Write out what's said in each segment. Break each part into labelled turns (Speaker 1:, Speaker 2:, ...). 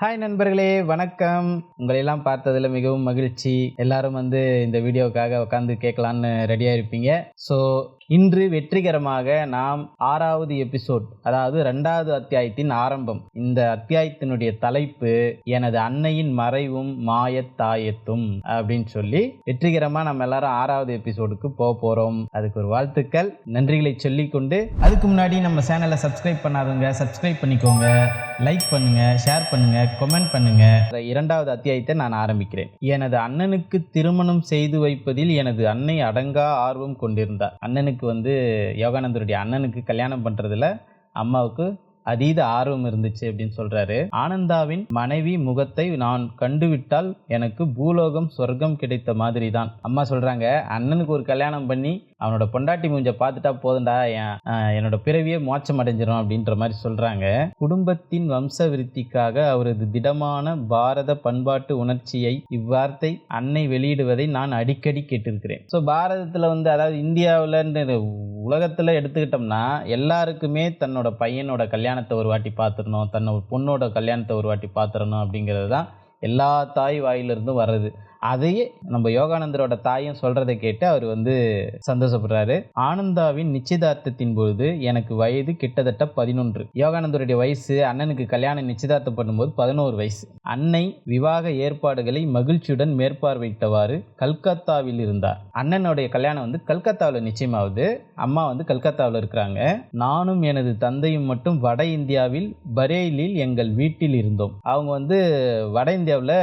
Speaker 1: Hi நண்பர்களே வணக்கம். உங்களையெல்லாம் பார்த்ததில் மிகவும் மகிழ்ச்சி. எல்லாரும் வந்து இந்த வீடியோக்காக உட்காந்து கேட்கலான்னு ரெடியாக இருப்பீங்க. ஸோ இன்று வெற்றிகரமாக நாம் ஆறாவது எபிசோட் அதாவது ரெண்டாவது அத்தியாயத்தின் ஆரம்பம். இந்த அத்தியாயத்தினுடைய தலைப்பு எனது அன்னையின் மறைவும் மாயத்தாயத்தும் அப்படின்னு சொல்லி வெற்றிகரமாக நம்ம எல்லாரும் ஆறாவது எபிசோடுக்கு போக போகிறோம் அதுக்கு ஒரு வாழ்த்துக்கள் நன்றிகளை சொல்லிக்கொண்டு அதுக்கு முன்னாடி நம்ம சேனலை சப்ஸ்கிரைப் பண்ணாதவங்க சப்ஸ்கிரைப் பண்ணிக்கோங்க லைக் பண்ணுங்க ஷேர் பண்ணுங்க கமெண்ட் பண்ணுங்க. இரண்டாவது அத்தியாயத்தை நான் ஆரம்பிக்கிறேன். எனது அண்ணனுக்கு திருமணம் செய்து வைப்பதில் எனது அன்னை அடங்கா ஆர்வம் கொண்டிருந்தார். அண்ணனுக்கு வந்து யோகானந்தருடைய அண்ணனுக்கு கல்யாணம் பண்றதுல அம்மாவுக்கு அதீத ஆர்வம் இருந்துச்சு அப்படின்னு சொல்றாரு. ஆனந்தாவின் மனைவி முகத்தை நான் கண்டுவிட்டால் எனக்கு பூலோகம் சொர்க்கம் கிடைத்த மாதிரி தான் அம்மா சொல்றாங்க அண்ணனுக்கு ஒரு கல்யாணம் பண்ணி அவனோட பொண்டாட்டி மூஞ்ச பார்த்துட்டா போதும்டா என்னோட பிறவியே மோச்சம் அடைஞ்சிரும் அப்படின்ற மாதிரி சொல்றாங்க. குடும்பத்தின் வம்ச விருத்திக்காக அவரது திடமான பாரத பண்பாட்டு உணர்ச்சியை இவ்வார்த்தை அன்னை வெளியிடுவதை நான் அடிக்கடி கேட்டிருக்கிறேன். ஸோ பாரதத்தில் வந்து அதாவது இந்தியாவில் உலகத்தில் எடுத்துக்கிட்டோம்னா எல்லாருக்குமே தன்னோட பையனோட கல்யாணத்தை ஒரு வாட்டி பார்த்துடணும் தன்னோட பொண்ணோட கல்யாணத்தை ஒரு வாட்டி பார்த்துடணும் அப்படிங்கிறது தான் எல்லா தாய் வாயிலிருந்தும் வர்றது. அதையே நம்ம யோகானந்தரோட தாயும் சொல்றதை கேட்டு அவர் வந்து சந்தோஷப்படுறாரு. ஆனந்தாவின் நிச்சயதார்த்தத்தின் பொழுது எனக்கு வயது கிட்டத்தட்ட பதினொன்று. யோகானந்தருடைய வயசு அண்ணனுக்கு கல்யாணம் நிச்சயதார்த்தம் பண்ணும்போது பதினோரு வயசு. அன்னை விவாக ஏற்பாடுகளை மகிழ்ச்சியுடன் மேற்பார்வையிட்டவாறு கல்கத்தாவில் இருந்தார். அண்ணனுடைய கல்யாணம் வந்து கல்கத்தாவில் நிச்சயமாவது. அம்மா வந்து கல்கத்தாவில் இருக்கிறாங்க. நானும் எனது தந்தையும் மட்டும் வட இந்தியாவில் பரேலில் எங்கள் வீட்டில் இருந்தோம். அவங்க வந்து வட இந்தியாவில்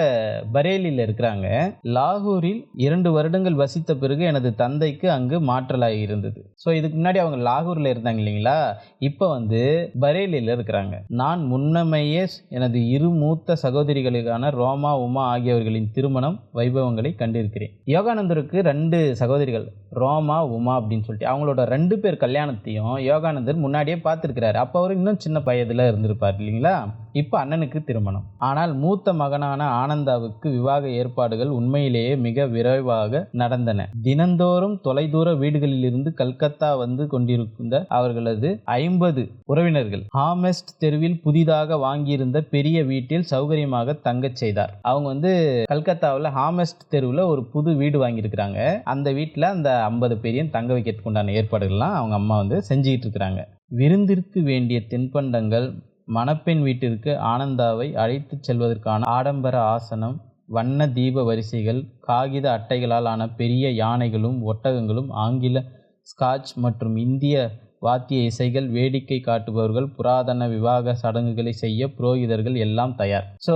Speaker 1: பரேலியில் இருக்கிறாங்க. லாகூரில் இரண்டு வருடங்கள் வசித்த பிறகு எனது தந்தைக்கு அங்கு மாற்றலாகி இருந்தது. ஸோ இதுக்கு முன்னாடி அவங்க லாகூரில் இருந்தாங்க இல்லைங்களா? இப்போ வந்து பரேலியில் இருக்கிறாங்க. நான் முன்னமையே எனது இரு மூத்த சகோதரிகளுக்கான ரோமா உமா ஆகியவர்களின் திருமணம் வைபவங்களை கண்டிருக்கிறேன். யோகானந்தருக்கு ரெண்டு சகோதரிகள் ரோமா உமா அப்படின்னு சொல்லிட்டு. அவங்களோட ரெண்டு பேர் கல்யாணத்தையும் யோகானந்தர் முன்னாடியே பார்த்துருக்கிறாரு. அப்போ அவர் இன்னும் சின்ன வயதில் இருந்திருப்பார் இல்லைங்களா? இப்போ அண்ணனுக்கு திருமணம். ஆனால் மூத்த மகனான ஆனந்தாவுக்கு விவாக ஏற்பாடுகள் உண்மையிலேயே மிக விரைவாக நடந்தன. தினந்தோறும் தொலைதூர வீடுகளில் இருந்து கல்கத்தா வந்து கொண்டிருந்த அவர்களது ஐம்பது உறவினர்கள் ஹாமெஸ்ட் தெருவில் புதிதாக வாங்கியிருந்த பெரிய வீட்டில் சௌகரியமாக தங்கச் செய்தார். அவங்க வந்து கல்கத்தாவில் ஹாமெஸ்ட் தெருவில் ஒரு புது வீடு வாங்கியிருக்கிறாங்க. அந்த வீட்டில் அந்த ஐம்பது பேரையும் தங்க வைக்கிறதுக்கு உண்டான ஏற்பாடுகள்லாம் அவங்க அம்மா வந்து செஞ்சுக்கிட்டு இருக்கிறாங்க. விருந்திற்கு வேண்டிய தின்பண்டங்கள் மணப்பெண் வீட்டிற்கு ஆனந்தாவை அழைத்துச் செல்வதற்கான ஆடம்பர ஆசனம் வண்ண தீப வரிசைகள் காகித அட்டைகளால் ஆன பெரிய யானைகளும் ஒட்டகங்களும் ஆங்கில ஸ்காட்ச் மற்றும் இந்திய வாத்திய இசைகள் வேடிக்கை காட்டுபவர்கள் புராதன விவாக சடங்குகளை செய்ய புரோகிதர்கள் எல்லாம் தயார். ஸோ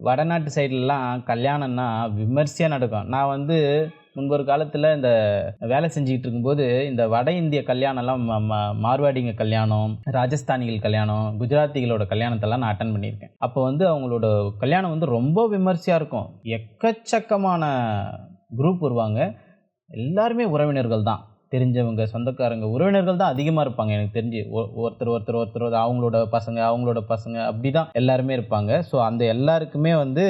Speaker 1: வடநாட்டு சைட்லலாம் கல்யாணம்னா விமர்சையாக நடக்கும். நான் வந்து முன்பொரு காலத்தில் இந்த வேலை செஞ்சுக்கிட்டு இருக்கும்போது இந்த வட இந்திய கல்யாணம்லாம் ம- ம- மார்வாடிங்க கல்யாணம் ராஜஸ்தானிகள் கல்யாணம் குஜராத்திகளோட கல்யாணத்தெல்லாம் நான் அட்டன் பண்ணியிருக்கேன். அப்போ வந்து அவங்களோட கல்யாணம் வந்து ரொம்ப விமர்சையாக இருக்கும். எக்கச்சக்கமான குரூப் வருவாங்க. எல்லாருமே உறவினர்கள் தான். தெரிஞ்சவங்க சொந்தக்காரங்க உறவினர்கள் தான் அதிகமாக இருப்பாங்க. எனக்கு தெரிஞ்சு ஒருத்தர் ஒருத்தர் ஒருத்தர் அவங்களோட பசங்க அவங்களோட பசங்க அப்படி தான் எல்லாருமே இருப்பாங்க. ஸோ அந்த எல்லாருக்குமே வந்து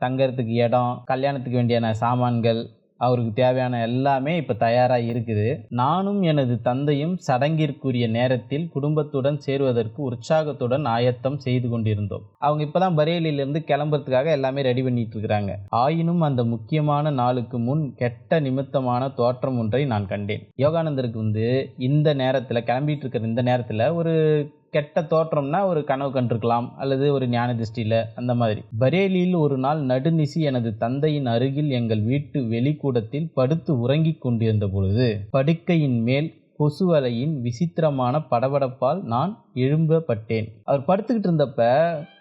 Speaker 1: தங்கறதுக்கு இடம் கல்யாணத்துக்கு வேண்டியான சாமான்கள் அவருக்கு தேவையான எல்லாமே இப்போ தயாராக இருக்குது. நானும் எனது தந்தையும் சடங்கிற்குரிய நேரத்தில் குடும்பத்துடன் சேருவதற்கு உற்சாகத்துடன் ஆயத்தம் செய்து கொண்டிருந்தோம். அவங்க இப்போதான் பரேலியிலிருந்து கிளம்புறதுக்காக எல்லாமே ரெடி பண்ணிட்டு இருக்கிறாங்க. ஆயினும் அந்த முக்கியமான நாளுக்கு முன் கெட்ட நிமித்தமான தோற்றம் ஒன்றை நான் கண்டேன். யோகானந்தருக்கு வந்து இந்த நேரத்தில் கிளம்பிட்டு இருக்கிற இந்த நேரத்தில் ஒரு கெட்ட தோற்றம்னா ஒரு கனவு கண்டிருக்கலாம் அல்லது ஒரு ஞான திருஷ்டியில் அந்த மாதிரி. பரேலியில் ஒரு நாள் நடுநிசி எனது தந்தையின் அருகில் எங்கள் வீட்டு வெளிக்கூடத்தில் படுத்து உறங்கிக் கொண்டிருந்த பொழுது படுக்கையின் மேல் கொசுவலையின் விசித்திரமான படபடப்பால் நான் எழும்பப்பட்டேன். அவர் படுத்துக்கிட்டு இருந்தப்ப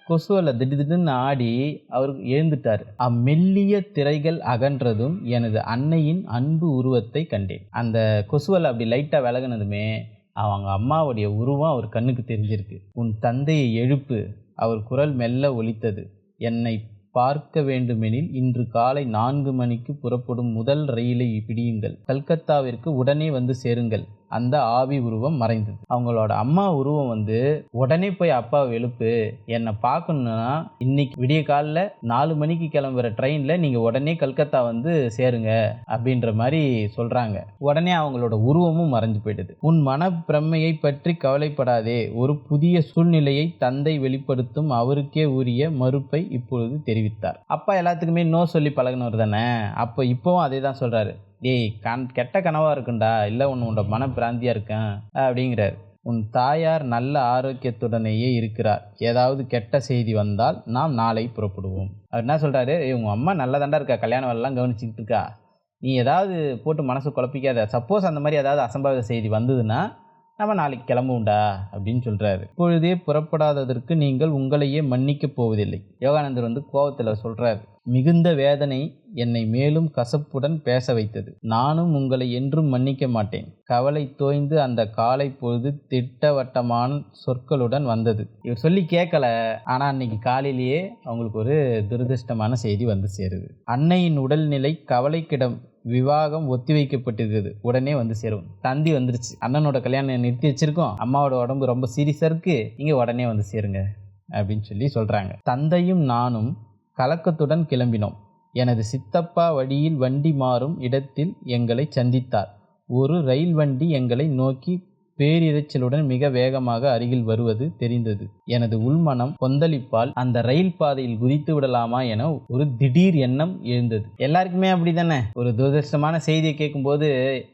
Speaker 1: கொசுவலை திடீர்னு ஆடி அவர் எழுந்துட்டார். அம்மெல்லிய திரைகள் அகன்றதும் எனது அன்னையின் அன்பு உருவத்தை கண்டேன். அந்த கொசுவலை அப்படி லைட்டாக விலகினதுமே அவங்க அம்மாவுடைய உருவம் அவர் கண்ணுக்கு தெரிஞ்சிருக்கு. உன் தந்தையை எழுப்பு அவர் குரல் மெல்ல ஒலித்தது. என்னை பார்க்க வேண்டுமெனில் இன்று காலை நான்கு மணிக்கு புறப்படும் முதல் ரயிலை பிடியுங்கள். கல்கத்தாவிற்கு உடனே வந்து சேருங்கள். அந்த ஆவி உருவம் மறைந்தது. அவங்களோட அம்மா உருவம் வந்து உடனே போய் அப்பாவை எழுப்பு என்னை பார்க்கணுன்னா இன்னைக்கு விடிய காலில் நாலு மணிக்கு கிளம்புற ட்ரெயினில் நீங்கள் உடனே கல்கத்தா வந்து சேருங்க அப்படின்ற மாதிரி சொல்கிறாங்க உடனே அவங்களோட உருவமும் மறைஞ்சு போயிடுது. உன் மனப்பிரமையை பற்றி கவலைப்படாதே. ஒரு புதிய சூழ்நிலையை தந்தை வெளிப்படுத்தும் அவருக்கே உரிய மறுப்பை இப்பொழுது தெரிவித்தார். அப்பா எல்லாத்துக்குமே நோ சொல்லி பழகினவர் தானே? அப்போ இப்போவும் அதே தான் சொல்கிறாரு டேய் கண் கெட்ட கனவாக இருக்குண்டா. இல்லை ஒன்று உன்னோட மனப்பிராந்தியாக இருக்கேன் அப்படிங்கிறார். உன் தாயார் நல்ல ஆரோக்கியத்துடனேயே இருக்கிறார். ஏதாவது கெட்ட செய்தி வந்தால் நாம் நாளை புறப்படுவோம். அவர் என்ன சொல்கிறாரு உங்கள் அம்மா நல்லதாண்டா இருக்கா? கல்யாணம் எல்லாம் கவனிச்சிக்கிட்டு இருக்கா? நீ ஏதாவது போட்டு மனசு குழப்பிக்காத. சப்போஸ் அந்த மாதிரி ஏதாவது அசம்பாவித செய்தி வந்ததுன்னா நம்ம நாளைக்கு கிளம்புவோம்டா அப்படின்னு சொல்கிறாரு இப்பொழுதே புறப்படாததற்கு நீங்கள் உங்களையே மன்னிக்கப் போவதில்லை. யோகானந்தர் வந்து கோபத்தில் சொல்கிறார் மிகுந்த வேதனை என்னை மேலும் கசப்புடன் பேச வைத்தது நானும் உங்களை என்றும் மன்னிக்க மாட்டேன். கவலை தோய்ந்து அந்த காலை பொழுது திட்டவட்டமான சொற்களுடன் வந்தது. இவர் சொல்லி கேட்கல ஆனால் அன்னைக்கு காலையிலேயே அவங்களுக்கு ஒரு துரதிருஷ்டமான செய்தி வந்து சேருது. அன்னையின் உடல்நிலை கவலைக்கிடம் விவாகம் ஒத்தி வைக்கப்பட்டிருக்குது உடனே வந்து சேரும். தந்தி வந்துருச்சு. அண்ணனோட கல்யாணம் நிறுத்தி வச்சிருக்கோம். அம்மாவோட உடம்பு ரொம்ப சீரியஸாக இருக்கு. இங்கே உடனே வந்து சேருங்க அப்படின்னு சொல்லி சொல்கிறாங்க தந்தையும் நானும் கலக்கத்துடன் கிளம்பினோம். எனது சித்தப்பா வழியில் வண்டி மாறும் இடத்தில் எங்களை சந்தித்தார். ஒரு ரயில் வண்டி எங்களை நோக்கி பேரிரைச்சலுடன் மிக வேகமாக அருகில் வருவது தெரிந்தது. எனது உள்மனம் கொந்தளிப்பால் அந்த ரயில் பாதையில் குதித்து விடலாமா என ஒரு திடீர் எண்ணம் எழுந்தது. எல்லாருக்குமே அப்படி தானே ஒரு துரதிருஷ்டமான செய்தியை கேட்கும்போது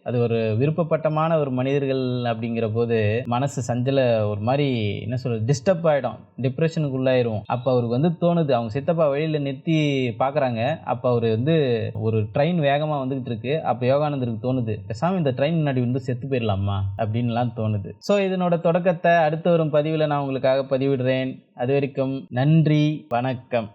Speaker 1: அது ஒரு விருப்பப்பட்டமான ஒரு மனிதர்கள் அப்படிங்கிற போது மனசு சஞ்சல ஒரு மாதிரி என்ன சொல்றது டிஸ்டர்ப் ஆகிடும் டிப்ரெஷனுக்கு உள்ளாயிரும் அப்போ அவருக்கு வந்து தோணுது. அவங்க சித்தப்பா வழியில் நிறுத்தி பார்க்குறாங்க அப்போ அவர் வந்து ஒரு ட்ரெயின் வேகமாக வந்துகிட்டு இருக்கு. அப்போ யோகானந்தருக்கு தோணுது. பேசாமல் இந்த ட்ரெயின் முன்னாடி வந்து செத்து போயிடலாமா? அப்படின்லாம் தோணுது. ஸோ இதனோட தொடக்கத்தை அடுத்து வரும் பதிவில் நான் உங்களுக்காக பதிவிடுறேன். அது வரைக்கும் நன்றி வணக்கம்.